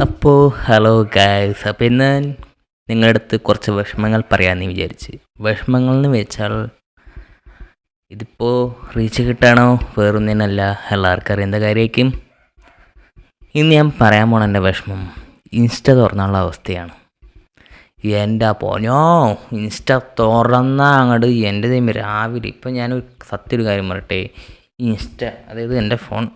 അപ്പോൾ hello guys അപ്പോൾ ഇന്ന് നിങ്ങളുടെ അടുത്ത് കുറച്ച് വിഷമങ്ങൾ പറയാമെന്ന് വിചാരിച്ച്. വിഷമങ്ങൾ എന്ന് വെച്ചാൽ ഇതിപ്പോൾ റീച്ച് കിട്ടാണോ? വേറൊന്നിനല്ല. എല്ലാവർക്കും അറിയുന്ന കാര്യമായിരിക്കും. ഇന്ന് ഞാൻ പറയാൻ പോണ എന്റെ വിഷമം ഇൻസ്റ്റ തുറന്നുള്ള അവസ്ഥയാണ്. എന്റെ പോനോ ഇൻസ്റ്റ തുറന്ന അങ്ങോട്ട് എന്റെ ദൈവം രാവിലെ ഇപ്പം ഞാനൊരു സത്യ ഒരു കാര്യം പറയട്ടെ. ഇൻസ്റ്റ അതായത് എന്റെ ഫോൺ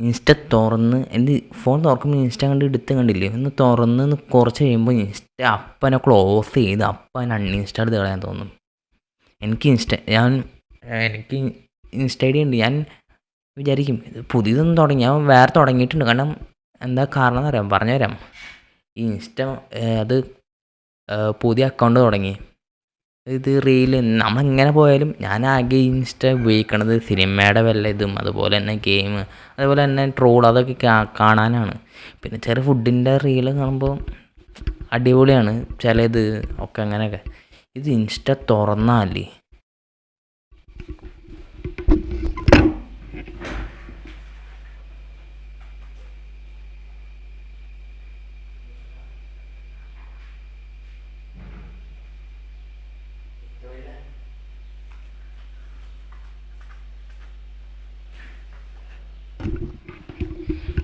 ഇൻസ്റ്റ തുറന്ന് എന്റെ ഫോൺ തുറക്കുമ്പോൾ ഇൻസ്റ്റ കണ്ട് എടുത്ത് കണ്ടില്ലേ? ഒന്ന് തുറന്ന് കുറച്ച് കഴിയുമ്പോൾ ഇൻസ്റ്റ അപ്പനെ ക്ലോസ് ചെയ്ത് അപ്പൻ അൺഇൻസ്റ്റാൾ ചെയ്ത് കളയാൻ തോന്നും. എനിക്ക് ഇൻസ്റ്റ ഞാൻ എനിക്ക് ഇൻസ്റ്റ ഐ ഡി ഉണ്ട്. ഞാൻ വിചാരിക്കും ഇത് പുതിയതൊന്നും തുടങ്ങി ഞാൻ വേറെ തുടങ്ങിയിട്ടുണ്ട്. കാരണം എന്താ കാരണം എന്ന് അറിയാം പറഞ്ഞു തരാം ഈ ഇൻസ്റ്റ അത് പുതിയ അക്കൗണ്ട് തുടങ്ങി. ഇത് റീൽ നമ്മളെങ്ങനെ പോയാലും ഞാൻ ആകെ ഇൻസ്റ്റ ഉപയോഗിക്കണത് സിനിമയുടെ വല്ല ഇതും അതുപോലെ തന്നെ ഗെയിം അതുപോലെ തന്നെ ട്രോൾ അതൊക്കെ കാണാനാണ്. പിന്നെ ചെറിയ ഫുഡിന്റെ റീൽ കാണുമ്പോൾ അടിപൊളിയാണ്. ചിലത് ഒക്കെ അങ്ങനെയൊക്കെ. ഇത് ഇൻസ്റ്റ തുറന്നാലേ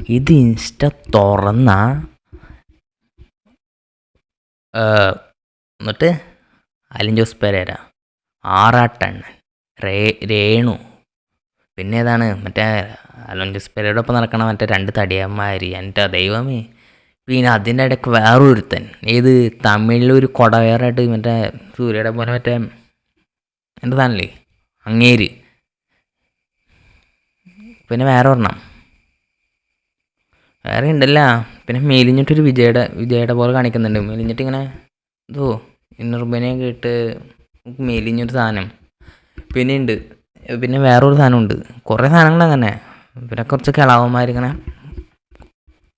ഇത് ഇൻസ്റ്റ തുറന്ന. എന്നിട്ട് അലിൻ ജോസ് പെരേര. ആറാട്ടണ്ണൻ. റേ രേണു. പിന്നെ ഏതാണ്? മറ്റേ അലൻ ജോസ് ഒപ്പം നടക്കണ മറ്റേ രണ്ട് തടിയന്മാരി. എന്റെ ദൈവമേ. പിന്നെ അതിന്റെ ഇടയ്ക്ക് വേറൊരുത്തൻ. ഏത് തമിഴിലൊരു കൊടവേറായിട്ട് മറ്റേ സൂര്യയുടെ പോലെ മറ്റേ എന്റെ താനല്ലേ അങ്ങേര്. പിന്നെ വേറെ ഒരെണ്ണം വേറെ ഉണ്ടല്ല. പിന്നെ മെലിഞ്ഞിട്ടൊരു വിജയുടെ വിജയുടെ പോലെ കാണിക്കുന്നുണ്ട്. മെലിഞ്ഞിട്ട് ഇങ്ങനെ ഇതോ ഇന്നർബനെയൊക്കെ ഇട്ട് മെലിഞ്ഞൊരു സാധനം. പിന്നെ ഉണ്ട് പിന്നെ വേറൊരു സാധനമുണ്ട് കുറേ സാധനങ്ങൾ അങ്ങനെ. പിന്നെ കുറച്ച് കിളാവന്മാരിങ്ങനെ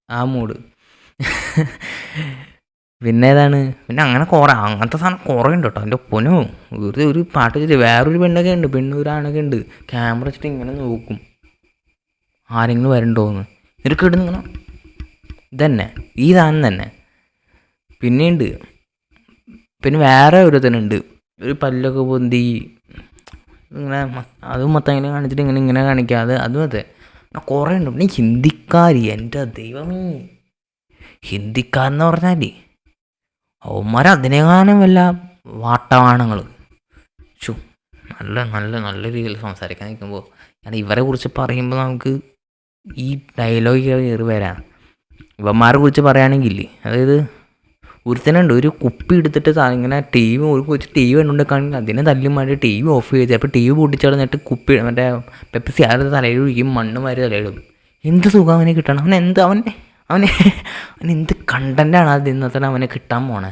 ആ മൂഡ്. പിന്നെ ഏതാണ്? പിന്നെ അങ്ങനെ കുറേ അങ്ങനത്തെ സാധനം കുറേ ഉണ്ട് കേട്ടോ എന്റെ ഒപ്പനോ ഒരു ഒരു പാട്ട് വെച്ചിട്ട് വേറൊരു പെണ്ണൊക്കെ ഉണ്ട്. പെണ്ണൂരാണൊക്കെ ഉണ്ട്. ക്യാമറ വെച്ചിട്ട് ഇങ്ങനെ നോക്കും. ആരെങ്കിലും വരണ്ടോന്ന്. എന്നിട്ട് ഇവിടെ ഇതന്നെ ഈ സാധനം തന്നെ. പിന്നെയുണ്ട് പിന്നെ വേറെ ഒരുത്തനുണ്ട്. ഒരു പല്ലൊക്കെ പൊന്തി ഇങ്ങനെ അതും മൊത്തം ഇങ്ങനെ കാണിച്ചിട്ട് ഇങ്ങനെ ഇങ്ങനെ കാണിക്കാതെ അതും അതെ കുറേ ഉണ്ട്. പിന്നെ ഹിന്ദിക്കാരി എന്റെ ദൈവമേ. ഹിന്ദിക്കാരെന്ന് പറഞ്ഞാൽ അവന്മാർ അതിനെങ്ങാനും വല്ല വാട്ടവാണങ്ങൾ ചു നല്ല നല്ല നല്ല രീതിയിൽ സംസാരിക്കാൻ നിൽക്കുമ്പോൾ ഞാൻ ഇവരെ കുറിച്ച് പറയുമ്പോൾ നമുക്ക് ഈ ഡയലോഗ് കയറി വരാം. ഇവന്മാരെ കുറിച്ച് പറയുകയാണെങ്കിൽ അതായത് ഒരുത്തനുണ്ട് ഒരു കുപ്പി എടുത്തിട്ട് ഇങ്ങനെ ടി വി ഒരു കുറിച്ച് ടി വി കണ്ടുകൊണ്ടിരിക്കുകയാണെങ്കിൽ അതിനെ തല്ലി മാറ്റി ടി വി ഓഫ് ചെയ്ത് അപ്പോൾ ടി വി പൊട്ടിച്ചടന്നിട്ട് കുപ്പി മറ്റേ പെപ്സി ആരുടെ തലയിൽ ഒഴിക്കും മണ്ണ് മാറി തലയിടും എന്ത് സുഖം അവനെ കിട്ടണം? അവൻ എന്ത് അവൻ അവനെ അവൻ എന്ത് കണ്ടന്റാണ് അത് ഇന്നത്തെ അവനെ കിട്ടാൻ പോണേ?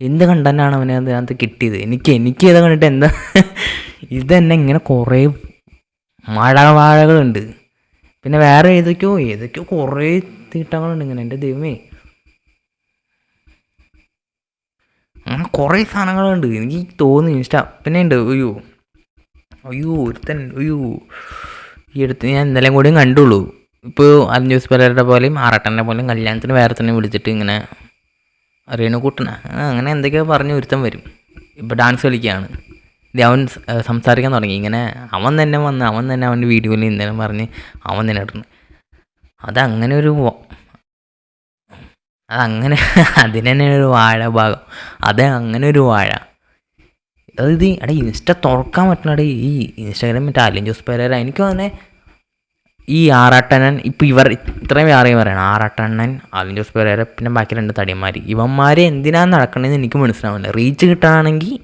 എന്ത് കണ്ടന്റാണ് അവനെ അതിനകത്ത് കിട്ടിയത്? എനിക്ക് എനിക്ക് ഇത് കണ്ടിട്ട് എന്താ ഇതന്നെ ഇങ്ങനെ കുറേ മഴവാഴകളുണ്ട് പിന്നെ വേറെ ഏതൊക്കെയോ ഏതൊക്കെയോ കുറേ തീട്ടങ്ങളുണ്ട് ഇങ്ങനെ എന്റെ ദൈവമേ. അങ്ങനെ കുറേ സാധനങ്ങളുണ്ട്. എനിക്ക് തോന്നി ഇഷ്ട പിന്നെ ഉണ്ട് അയ്യോ. അയ്യോ ഒരുത്തൻ അയ്യോ. ഈ അടുത്ത് ഞാൻ ഇന്നലെയും കൂടിയും കണ്ടുള്ളൂ. ഇപ്പോൾ ന്യൂസ് പേരുടെ പോലെയും ആറട്ടന്റെ പോലെയും കല്യാണത്തിന് വേറെ തന്നെ വിളിച്ചിട്ട് ഇങ്ങനെ അറിയണ കൂട്ടണ അങ്ങനെ എന്തൊക്കെയോ പറഞ്ഞ് ഒരുത്തൻ വരും. ഇപ്പോൾ ഡാൻസ് കളിക്കുകയാണ്. അവൻ സംസാരിക്കാൻ തുടങ്ങി. ഇങ്ങനെ അവൻ തന്നെ വന്ന് അവൻ തന്നെ അവന്റെ വീഡിയോയിൽ ഇന്നലെ പറഞ്ഞ് അവൻ തന്നെ ഇടുന്നു. അതങ്ങനെ ഒരു അതങ്ങനെ അതിന് തന്നെ ഒരു വാഴ ഭാഗം. അത് അങ്ങനെ ഒരു വാഴ. അതായത് എടാ ഇൻസ്റ്റ തുറക്കാൻ പറ്റണടേ ഈ ഇൻസ്റ്റാഗ്രാം മറ്റേ അലിൻ ജോസ് പേരേര. എനിക്ക് തന്നെ ഈ ആറാട്ടണ്ണൻ ഇപ്പം ഇവർ ഇത്രയും അറിയാൻ പറയണം. ആറാട്ടണ്ണൻ അലിൻ ജോസ് പേരേര പിന്നെ ബാക്കി രണ്ട് തടിയന്മാർ ഇവന്മാരെ എന്തിനാണ് നടക്കണമെന്ന് എനിക്ക് മനസ്സിലാവുന്നില്ല. റീച്ച് കിട്ടുകയാണെങ്കിൽ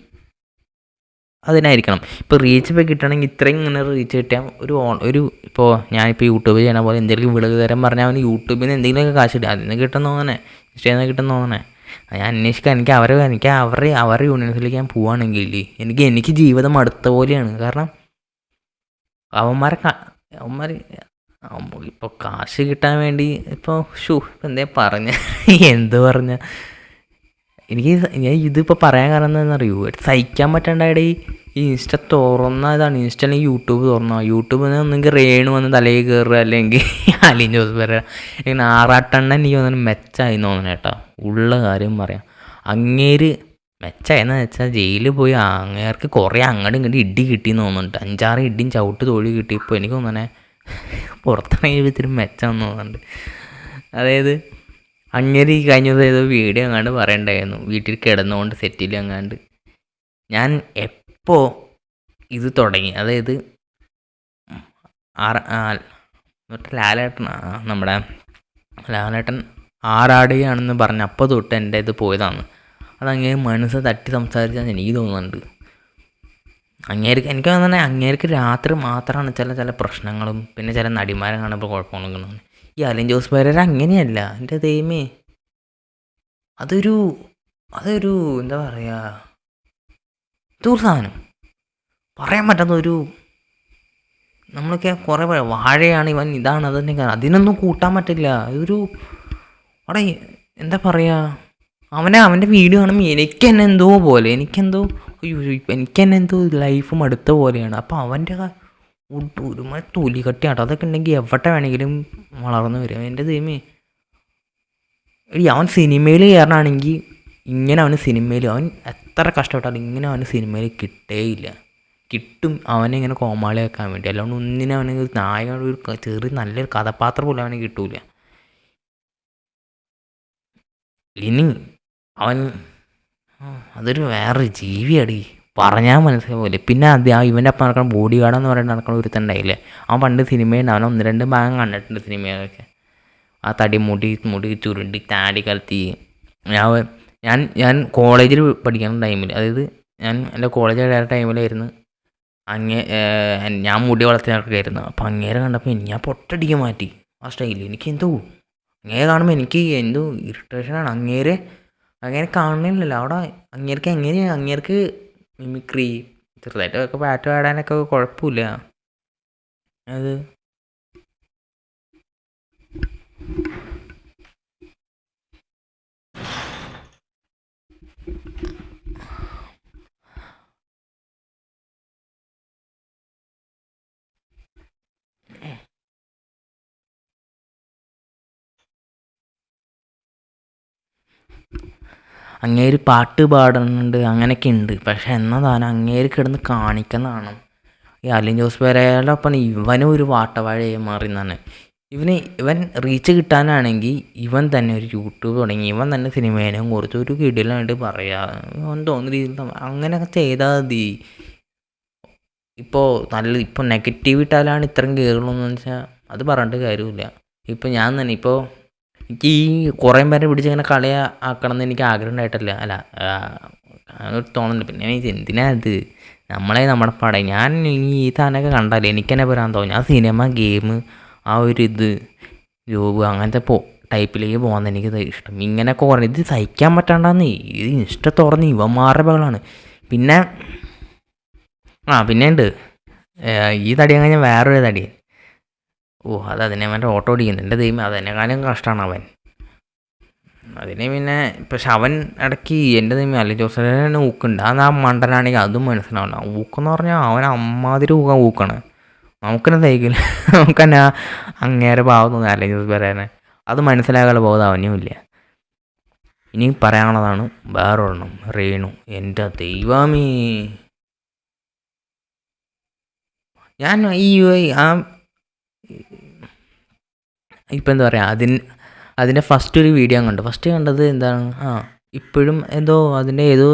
അതിനായിരിക്കണം. ഇപ്പോൾ റീച്ച് ഇപ്പോൾ കിട്ടണമെങ്കിൽ ഇത്രയും ഇങ്ങനെ റീച്ച് കിട്ടിയാൽ ഒരു ഓൺ ഒരു ഇപ്പോൾ ഞാനിപ്പോൾ യൂട്യൂബ് ചെയ്യണ പോലെ എന്തെങ്കിലും വിളവ് തരം പറഞ്ഞാൽ അവന് യൂട്യൂബിൽ നിന്ന് എന്തെങ്കിലുമൊക്കെ കാശ് കിട്ടും. അതിൽ നിന്ന് കിട്ടുന്ന തോന്നണേ ഇഷ്ടം കിട്ടുന്ന തോന്നണേ. ഞാൻ അന്വേഷിക്കാൻ എനിക്ക് അവരെ എനിക്ക് അവരുടെ അവരുടെ യൂണിവേഴ്സിലേക്ക് ഞാൻ പോവുകയാണെങ്കിൽ എനിക്ക് എനിക്ക് ജീവിതം അടുത്ത പോലെയാണ്. കാരണം അവന്മാരെ അവന്മാർ ഇപ്പോൾ കാശ് കിട്ടാൻ വേണ്ടി ഇപ്പോൾ ഷൂ ഇപ്പം എന്തേ പറഞ്ഞ? എന്ത് പറഞ്ഞ? എനിക്ക് ഞാൻ ഇതിപ്പോൾ പറയാൻ കാരണം എന്താണെന്നറിയോ? സഹിക്കാൻ പറ്റാണ്ടായിടെ ഈ ഇൻസ്റ്റ തുറന്ന ഇതാണ്. ഇൻസ്റ്റ അല്ലെങ്കിൽ യൂട്യൂബ് തുറന്നോ? യൂട്യൂബിൽ നിന്ന് ഒന്നെങ്കിൽ റേണു വന്ന് തലയിൽ കയറുക അല്ലെങ്കിൽ അലിൻ ജോസ് വരിക ഇങ്ങനെ ആറാട്ടെണ്ണ എനിക്ക് തോന്നുന്നു മെച്ചായി തോന്നുന്നു കേട്ടോ. ഉള്ള കാര്യം പറയാം. അങ്ങേര് മെച്ചായെന്ന് വെച്ചാൽ ജയിലിൽ പോയി അങ്ങേർക്ക് കുറേ അങ്ങോട്ടും ഇങ്ങോട്ടും ഇടി കിട്ടിയെന്ന് തോന്നുന്നുണ്ട് അഞ്ചാറ് ഇടിയും ചവിട്ട് തോഴി കിട്ടിയപ്പോൾ എനിക്ക് തോന്നണേ പുറത്തിറങ്ങിയപ്പോൾ ഇത്തിരി മെച്ചമെന്ന് തോന്നുന്നുണ്ട്. അതായത് അങ്ങേര് ഈ കഴിഞ്ഞ ഏതോ വീഡിയോ അങ്ങാണ്ട് പറയണ്ടായിരുന്നു. വീട്ടിൽ കിടന്നുകൊണ്ട് സെറ്റിൽ അങ്ങാണ്ട് ഞാൻ എപ്പോൾ ഇത് തുടങ്ങി. അതായത് ആറ് ലാലേട്ടൻ നമ്മുടെ ലാലേട്ടൻ ആറാടുകയാണെന്ന് പറഞ്ഞ അപ്പോൾ തൊട്ട് എന്റെ ഇത് പോയതാണ്. അതങ്ങനെ മനസ്സ് തട്ടി സംസാരിച്ചാൽ എനിക്ക് തോന്നുന്നുണ്ട്. അങ്ങേർക്ക് എനിക്ക് തോന്നുന്നത് അങ്ങേർക്ക് രാത്രി മാത്രമാണ് ചില ചില പ്രശ്നങ്ങളും പിന്നെ ചില നടിമാരെ കാണുമ്പോൾ കുഴപ്പങ്ങളൊക്കെ ഈ അലൻ ജോസ് പേരർ അങ്ങനെയല്ല. എന്റെ ദൈവമേ. അതൊരു അതൊരു എന്താ പറയുക ഇതൊരു സാധനം. പറയാൻ പറ്റാത്ത ഒരു നമ്മളൊക്കെ കുറേ വാഴയാണ് ഇവൻ ഇതാണ് അതന്നെ അതിനൊന്നും കൂട്ടാൻ പറ്റില്ല. ഒരു അവിടെ എന്താ പറയുക അവനെ അവന്റെ വീട് കാണുമ്പോൾ എനിക്ക് തന്നെ എന്തോ പോലെ എനിക്കെന്തോ എനിക്ക് തന്നെ എന്തോ ലൈഫും അടുത്ത പോലെയാണ്. അപ്പോൾ അവന്റെ ഒരുമാതിരി കട്ടിയാട്ടോ. അതൊക്കെ ഉണ്ടെങ്കിൽ എവിടെ വേണമെങ്കിലും വളർന്നു വരും. എന്റെ ദൈവമേ. അവൻ സിനിമയിൽ കയറണമെങ്കിൽ ഇങ്ങനെ അവന് സിനിമയിൽ അവൻ എത്ര കഷ്ടപ്പെട്ടാലും ഇങ്ങനെ അവന് സിനിമയിൽ കിട്ടേയില്ല. കിട്ടും അവനെ ഇങ്ങനെ കോമാളിയാക്കാൻ വേണ്ടി. അല്ലാണ്ട് ഒന്നിനും അവന് നായക ഒരു ചെറിയ നല്ലൊരു കഥാപാത്രം പോലും അവന് കിട്ടൂല. ഇനി അവൻ അതൊരു വേറൊരു ജീവിയാടി. പറഞ്ഞാൽ മനസ്സിലാവില്ല പിന്നെ അത് ആ ഇവന്റെ അപ്പം നടക്കുന്ന ബോഡി ഗാർഡെന്ന് പറയുന്ന നടക്കുന്ന ഒരുത്തണ്ടായില്ലേ അവൻ പണ്ട് സിനിമയുണ്ട് അവൻ ഒന്ന് രണ്ട് ഭാഗം കണ്ടിട്ടുണ്ട് സിനിമയിലൊക്കെ ആ തടി മുടി മുടി ചുരുണ്ടി താടി കലത്തി ഞാൻ ഞാൻ ഞാൻ കോളേജിൽ പഠിക്കുന്ന ടൈമിൽ അതായത് ഞാൻ എന്റെ കോളേജ് കഴിയുന്ന ടൈമിലായിരുന്നു അങ്ങേ ഞാൻ മുടി വളർത്തി നടക്കുകയായിരുന്നു അപ്പം അങ്ങേരെ കണ്ടപ്പോൾ ഞാൻ പൊട്ടടിക്കാൻ മാറ്റി. ആ സ്റ്റൈലിൽ എനിക്ക് എന്തോ അങ്ങേരെ കാണുമ്പോൾ എനിക്ക് എന്തോ ഇറിറ്റേഷനാണ് അങ്ങേരെ അങ്ങനെ കാണുന്നില്ലല്ലോ. അവിടെ അങ്ങേർക്ക് എങ്ങനെയാണ് അങ്ങേർക്ക് മിമിക്രി ചെറുതായിട്ടൊക്കെ പാട്ട് പാടാനൊക്കെ കുഴപ്പമില്ല. അത് അങ്ങേര് പാട്ട് പാടുന്നുണ്ട് അങ്ങനെയൊക്കെ ഉണ്ട്. പക്ഷെ എന്നതാണ് അങ്ങേര് കിടന്ന് കാണിക്കുന്നതാണ് ഈ അലിൻ ജോസ് പെരയുടെ ഒപ്പം ഇവനും ഒരു വാട്ടവാഴയായി മാറി എന്നാണ്. ഇവന് ഇവൻ റീച്ച് കിട്ടാനാണെങ്കിൽ ഇവൻ തന്നെ ഒരു യൂട്യൂബ് തുടങ്ങി ഇവൻ തന്നെ സിനിമേനും കുറച്ച് ഒരു കിടിലായിട്ട് പറയാ. അവൻ തോന്നുന്ന രീതിയിൽ അങ്ങനെയൊക്കെ ചെയ്താൽ മതി. ഇപ്പോൾ നല്ല ഇപ്പോൾ നെഗറ്റീവ് ഇട്ടാലാണ് ഇത്രയും കയറുള്ളൂ വെച്ചാൽ അത് പറഞ്ഞിട്ട് കാര്യമില്ല. ഇപ്പോൾ ഞാൻ തന്നെ ഇപ്പോൾ എനിക്ക് ഈ കുറേ പേരെ പിടിച്ച് ഇങ്ങനെ ആക്കണം എന്ന് എനിക്ക് ആഗ്രഹം ഉണ്ടായിട്ടില്ല അല്ല അതൊരു തോന്നുന്നുണ്ട് പിന്നെ എന്തിനാ ഇത്? നമ്മളെ നമ്മുടെ പടം. ഞാൻ ഈ താനൊക്കെ കണ്ടാലേ എനിക്ക് തന്നെ വരാൻ തോന്നും. ഞാൻ സിനിമ ഗെയിം ആ ഒരു ഇത് ജോബ് അങ്ങനത്തെ പോ ടൈപ്പിലേക്ക് പോകുന്നത് എനിക്ക് ഇഷ്ടം. ഇങ്ങനെ കുറേ ഇത് സഹിക്കാൻ പറ്റാണ്ടാന്ന്. ഇത് ഇഷ്ടം തുറന്ന് ഇവന്മാരുടെ ബഹളാണ്. പിന്നെ ആ പിന്നെ ഉണ്ട്. ഈ തടി അങ്ങനെ വേറൊരു തടി. ഓ അത് അതിനെ മറ്റേ ഓട്ടോ ഓടിക്കുന്നു. എന്റെ ദൈവം അതിനെക്കാളും കഷ്ടമാണ് അവൻ. അതിനെ പിന്നെ പക്ഷെ അവൻ ഇടയ്ക്ക് എന്റെ ദൈവം അല്ലെ ജോസഫിനെ ഊക്കുണ്ട്. അത് ആ മണ്ടനാണെങ്കിൽ അതും മനസ്സിലാവില്ല ഊക്കെന്ന് പറഞ്ഞാൽ അവൻ അമ്മാതിരി ഊക്കാൻ ഊക്കാണ്. നമുക്കെന്നെ തയ്ക്കില്ല നമുക്കെന്നെ അങ്ങേരെ ഭാവം തോന്നുന്നു അല്ലെ ജോസ് പറയാനെ അത് മനസ്സിലാകാനുള്ള ബോധം അവനും ഇല്ല. ഇനി പറയാനുള്ളതാണ് വേറൊരെണ്ണം. റേണു എന്റെ ദൈവമേ. ഞാൻ ഈ ആ ഇപ്പം എന്താ പറയുക അതിന് അതിന്റെ ഫസ്റ്റ് ഒരു വീഡിയോ കണ്ടു. ഫസ്റ്റ് കണ്ടത് എന്താണ്? ആ ഇപ്പോഴും എന്തോ അതിന്റെ ഏതോ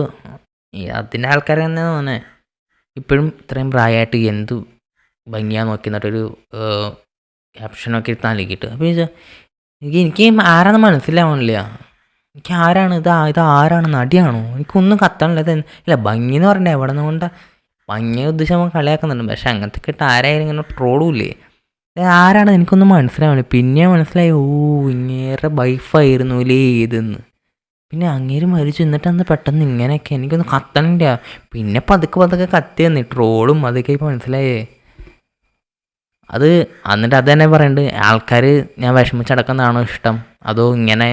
അതിന്റെ ആൾക്കാരെ തന്നെ തോന്നേ ഇപ്പോഴും ഇത്രയും പ്രായമായിട്ട് എന്ത് ഭംഗിയാ നോക്കി എന്നിട്ടൊരു ക്യാപ്ഷനൊക്കെ എടുത്ത് നൽകിയിട്ട് അപ്പോൾ ചോദിച്ചാൽ എനിക്ക് എനിക്ക് ആരാന്ന് മനസ്സിലാവണില്ല. എനിക്ക് ആരാണ്? ഇത് ഇത് ആരാണ്? നടിയാണോ? എനിക്കൊന്നും കത്തണില്ല ഇത് ഇല്ല ഭംഗി എന്ന് പറഞ്ഞാൽ എവിടെ നിന്ന് കൊണ്ട് ഭംഗിയെ ഉദ്ദേശം കളിയാക്കുന്നുണ്ട്. പക്ഷെ അങ്ങനത്തെ കിട്ട ആരായാലും ഇങ്ങനെ ട്രോളൂല്ലേ ആരാണ് എനിക്കൊന്നും മനസ്സിലാവില്ല പിന്നെ മനസ്സിലായി ഓ ഇങ്ങേറെ വൈഫായിരുന്നു അല്ലേ ഇതെന്ന്. പിന്നെ അങ്ങേര് മരിച്ചു എന്നിട്ട് പെട്ടെന്ന് ഇങ്ങനെയൊക്കെ. എനിക്കൊന്ന് കത്തണില്ല. പിന്നെ പതുക്കെ പതുക്കെ കത്തി തന്നി ട്രോളും അതൊക്കെ ഇപ്പം മനസ്സിലായേ. അത് എന്നിട്ട് അത് തന്നെ പറയുന്നുണ്ട് ആൾക്കാർ ഞാൻ വിഷമിച്ചടക്കുന്നതാണോ ഇഷ്ടം? അതോ ഇങ്ങനെ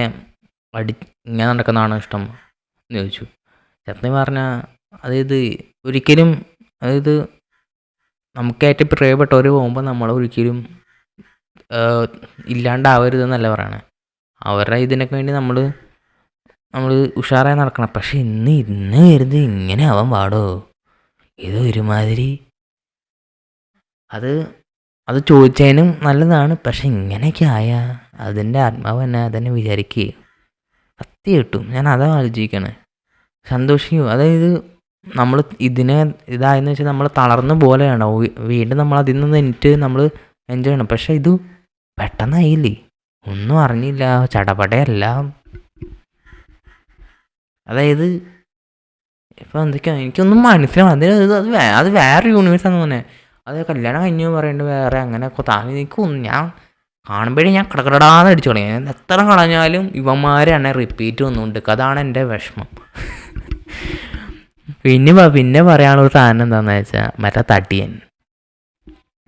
അടി ഇങ്ങനെ നടക്കുന്നതാണോ ഇഷ്ടം? എന്ന് ചോദിച്ചു. സത്യം പറഞ്ഞാൽ അതായത് ഒരിക്കലും അതായത് നമുക്ക് ഏറ്റവും പ്രിയപ്പെട്ടവർ പോകുമ്പോൾ നമ്മൾ ഒരിക്കലും ഇല്ലാണ്ടാവരുതെന്നല്ല പറയണേ. അവരുടെ ഇതിനൊക്കെ വേണ്ടി നമ്മൾ നമ്മൾ ഉഷാറായി നടക്കണം. പക്ഷെ ഇന്ന് ഇന്ന് വരുന്നത് ഇങ്ങനെ ആവാൻ പാടോ? ഇത് ഒരുമാതിരി അത് അത് ചോദിച്ചതിനും നല്ലതാണ്. പക്ഷെ ഇങ്ങനെയൊക്കെ ആയ അതിന്റെ ആത്മാവ് തന്നെ അതന്നെ വിചാരിക്കുക സത്യം കിട്ടും. ഞാൻ അതാ ആലോചിക്കണേ. സന്തോഷിക്കും. അതായത് നമ്മൾ ഇതിനെ ഇതായെന്ന് വെച്ചാൽ നമ്മൾ തളർന്നു പോലെയാണ്. വീണ്ടും നമ്മൾ അതിൽ നിന്ന് എനിക്ക് നമ്മൾ എൻജോയ് ചെയ്യണം. പക്ഷേ ഇത് പെട്ടെന്നായില്ലേ? ഒന്നും അറിഞ്ഞില്ല. ചടപടയല്ല. അതായത് ഇപ്പം എന്തൊക്കെയാ? എനിക്കൊന്നും മനസ്സിലാവും അതിന് അത് അത് വേറെ യൂണിവേഴ്സാന്ന് പറഞ്ഞത് അത് കല്യാണം കഴിഞ്ഞു പറയേണ്ടത് വേറെ. അങ്ങനെ താങ്ങി നിൽക്കും ഞാൻ കാണുമ്പോഴേ ഞാൻ കടകടാന്ന് അടിച്ചു തുടങ്ങി. എത്ര കളഞ്ഞാലും ഇവന്മാരെ തന്നെ റിപ്പീറ്റ് വന്നുകൊണ്ട്. അതാണ് എന്റെ വിഷമം. പിന്നെ പിന്നെ പറയാനുള്ള സാധനം എന്താണെന്ന് വെച്ചാൽ മറ്റേ തടിയൻ.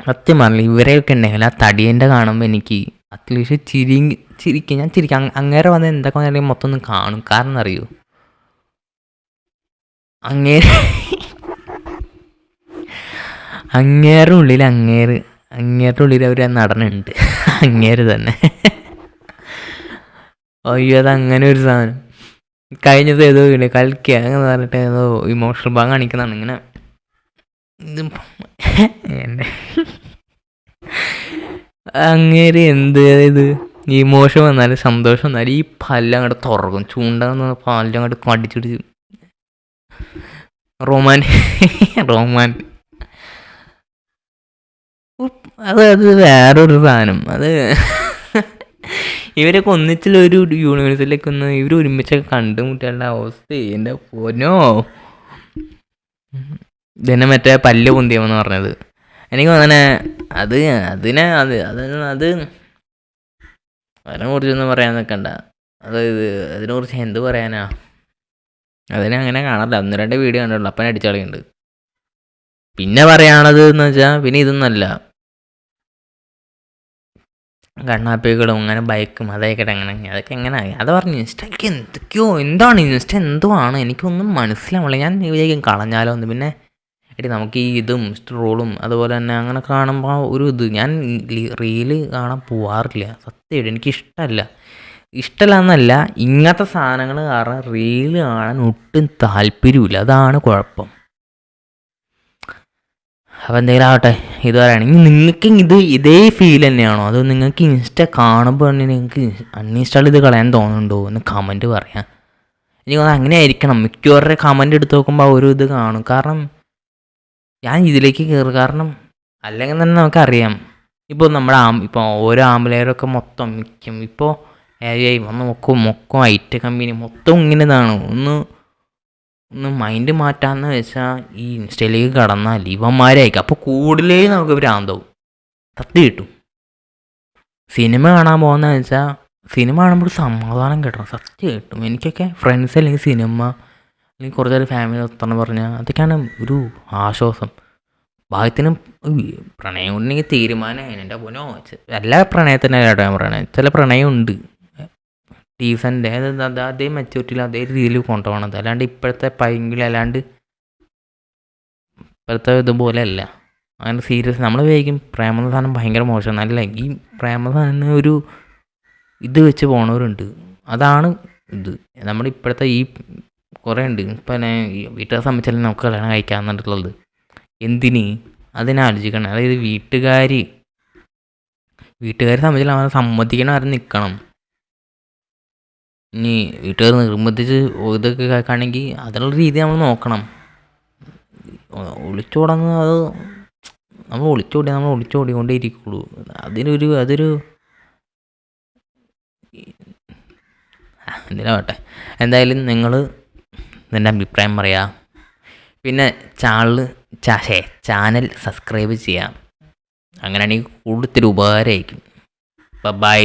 സത്യം പറഞ്ഞില്ല ഇവരെയൊക്കെ ഉണ്ടെങ്കിൽ ആ തടിയന്റെ കാണുമ്പോൾ എനിക്ക് അത്യാവശ്യം ചിരി ചിരിക്കും. ഞാൻ ചിരിക്കും. അങ്ങേരെ വന്ന് എന്തൊക്കെ വന്നാലും മൊത്തം ഒന്ന് കാണും. കാരണം അറിയൂ? അങ്ങേര് അങ്ങേരുടെ ഉള്ളിൽ അങ്ങേര് അങ്ങേരുടെ ഉള്ളിൽ അവർ നടനുണ്ട്. അങ്ങേര് തന്നെ. അയ്യോ അത് അങ്ങനെ ഒരു സാധനം. കഴിഞ്ഞത് ഏതോ വീട് കളിക്കുക അങ്ങനെ പറഞ്ഞിട്ട് ഏതോ ഇമോഷണൽ ഭാഗം കാണിക്കുന്നതാണ് ഇങ്ങനെ. ഇത് എന്റെ അങ്ങേര് എന്ത് ഇത്? ഇമോഷൻ വന്നാലും സന്തോഷം വന്നാലും ഈ പല്ലം അങ്ങോട്ട് തുറക്കും. ചൂണ്ടെന്ന് പല്ലം അങ്ങോട്ട് കടിച്ചിട്ട് റൊമാൻ റൊമാൻ. അത് അത് വേറൊരു സാധനം. അത് ഇവരൊക്കെ ഒന്നിച്ചുള്ള ഒരു യൂണിവേഴ്സിലേക്ക് ഒന്ന് ഇവർ ഒരുമിച്ചൊക്കെ കണ്ടുമുട്ടേണ്ട അവസ്ഥ. എന്റെ പൊന്നോ. ഇതന്നെ മറ്റേ പല്ല് പൊന്തിയമെന്ന് പറഞ്ഞത്. എനിക്ക് അങ്ങനെ അത് അതിനെ അത് അത് അത് അതിനെ കുറിച്ചൊന്നും പറയാൻ നിൽക്കണ്ട അതായത് അതിനെ കുറിച്ച് എന്ത് പറയാനാ? അതിനെ അങ്ങനെ കാണാറില്ല. ഒന്ന് രണ്ട് വീഡിയോ കണ്ടുള്ളൂ അപ്പം അടിച്ചളിയുണ്ട് പിന്നെ പറയാനുള്ളത് എന്ന് വെച്ചാൽ പിന്നെ ഇതൊന്നല്ല കണ്ണാപ്പികളും അങ്ങനെ ബൈക്കും അതൊക്കെ അങ്ങനെ അതൊക്കെ എങ്ങനെ അത് പറഞ്ഞു ഇൻസ്റ്റയ്ക്ക് എന്തൊക്കെയോ എന്താണ് ഇൻസ്റ്റ? എന്തോ ആണ് എനിക്കൊന്നും മനസ്സിലാവില്ല ഞാൻ വിചാരിക്കും കളഞ്ഞാലോ എന്ന്. പിന്നെ എടി നമുക്ക് ഈ ഇതും റോളും അതുപോലെ തന്നെ അങ്ങനെ കാണുമ്പോൾ ഒരു ഇത് ഞാൻ റീൽ കാണാൻ പോവാറില്ല. സത്യം എനിക്കിഷ്ടമല്ല ഇഷ്ടമല്ല എന്നല്ല ഇങ്ങനത്തെ സാധനങ്ങൾ കാരണം റീൽ കാണാൻ ഒട്ടും താല്പര്യമില്ല അതാണ് കുഴപ്പം. അപ്പോൾ എന്തെങ്കിലും ആവട്ടെ ഇത് പറയുകയാണെങ്കിൽ നിങ്ങൾക്ക് ഇത് ഇതേ ഫീൽ തന്നെയാണോ? അതോ നിങ്ങൾക്ക് ഇൻസ്റ്റ കാണുമ്പോൾ തന്നെ നിങ്ങൾക്ക് അൺഇൻസ്റ്റാൾ ഇത് കളയാൻ തോന്നുന്നുണ്ടോ? എന്ന് കമന്റ് പറയാം. എനിക്ക് അങ്ങനെ ആയിരിക്കണം. മിക്കവരുടെ കമന്റ് എടുത്ത് നോക്കുമ്പോൾ ഒരു ഇത് കാണും. കാരണം ഞാൻ ഇതിലേക്ക് കയറും കാരണം അല്ലെങ്കിൽ തന്നെ നമുക്കറിയാം. ഇപ്പോൾ നമ്മുടെ ആം ഇപ്പോൾ ഓരോ ആംബുലേറൊക്കെ മൊത്തം മിക്കും. ഇപ്പോൾ ഏ വന്ന് മൊക്കും മൊക്കം ടി കമ്പനി മൊത്തം ഇങ്ങനെ ഇതാണ്. ഒന്ന് ഒന്ന് മൈൻഡ് മാറ്റാന്ന് വെച്ചാൽ ഈ ഇൻസ്റ്റയിലേക്ക് കടന്നാൽ ഇവന്മാരായിരിക്കും അപ്പോൾ കൂടുതലേ നമുക്ക് ഭ്രാന്താവും. തത്തി കിട്ടും. സിനിമ കാണാൻ പോകുന്ന വെച്ചാൽ സിനിമ കാണുമ്പോൾ സമാധാനം കിട്ടണം. സത്യം കിട്ടും. എനിക്കൊക്കെ ഫ്രണ്ട്സ് അല്ലെങ്കിൽ സിനിമ അല്ലെങ്കിൽ കുറച്ച് നേരം ഫാമിലി ഒത്തണം പറഞ്ഞാൽ അതൊക്കെയാണ് ഒരു ആശ്വാസം. ഭാഗ്യത്തിന് പ്രണയം ഉണ്ടെങ്കിൽ തീരുമാനം എന്റെ പൊന്നോ എല്ലാ പ്രണയത്തിന്റെ കേട്ടോ ഞാൻ പറയണേ. ചില പ്രണയം ഉണ്ട് ഡീസന്റ് അതായത് അതേ മെച്ചൂരിറ്റിയിൽ അതേ രീതിയിൽ കൊണ്ടുപോകണത്. അല്ലാണ്ട് ഇപ്പോഴത്തെ പൈങ്കിൽ അല്ലാണ്ട് ഇപ്പോഴത്തെ ഇതുപോലെ അല്ല അങ്ങനെ സീരിയസ് നമ്മൾ വിചാരിക്കും പ്രേമ സാധനം ഭയങ്കര മോശം. അല്ല ഈ പ്രേമ സാധനം ഒരു ഇത് വെച്ച് പോണവരുണ്ട്. അതാണ് ഇത്. നമ്മുടെ ഇപ്പോഴത്തെ ഈ കുറേ ഉണ്ട് ഇപ്പം വീട്ടുകാരെ സംബന്ധിച്ചാലും നമുക്ക് കല്യാണം കഴിക്കാമെന്നുള്ളത് എന്തിന്? അതിനാലോചിക്കണം അതായത് വീട്ടുകാർ വീട്ടുകാരെ സംബന്ധിച്ചാൽ അവരെ സമ്മതിക്കണം അവരെ നിൽക്കണം ഇനി വീട്ടുകാർ നിർബന്ധിച്ച് ഇതൊക്കെ കേൾക്കുകയാണെങ്കിൽ അതിനുള്ള രീതി നമ്മൾ നോക്കണം. ഒളിച്ചോടുന്നത് അത് നമ്മൾ ഒളിച്ചോടി നമ്മൾ ഒളിച്ചോടിക്കൊണ്ടേ ഇരിക്കുള്ളൂ. അതിനൊരു അതൊരു എന്തിനാവട്ടെ എന്തായാലും നിങ്ങൾ നിന്റെ അഭിപ്രായം പറയാം. പിന്നെ ചാനൽ ചാഷേ ചാനൽ സബ്സ്ക്രൈബ് ചെയ്യാം. അങ്ങനെയാണെങ്കിൽ കൂടുതൽ ഉപകാരമായിരിക്കും. ബൈ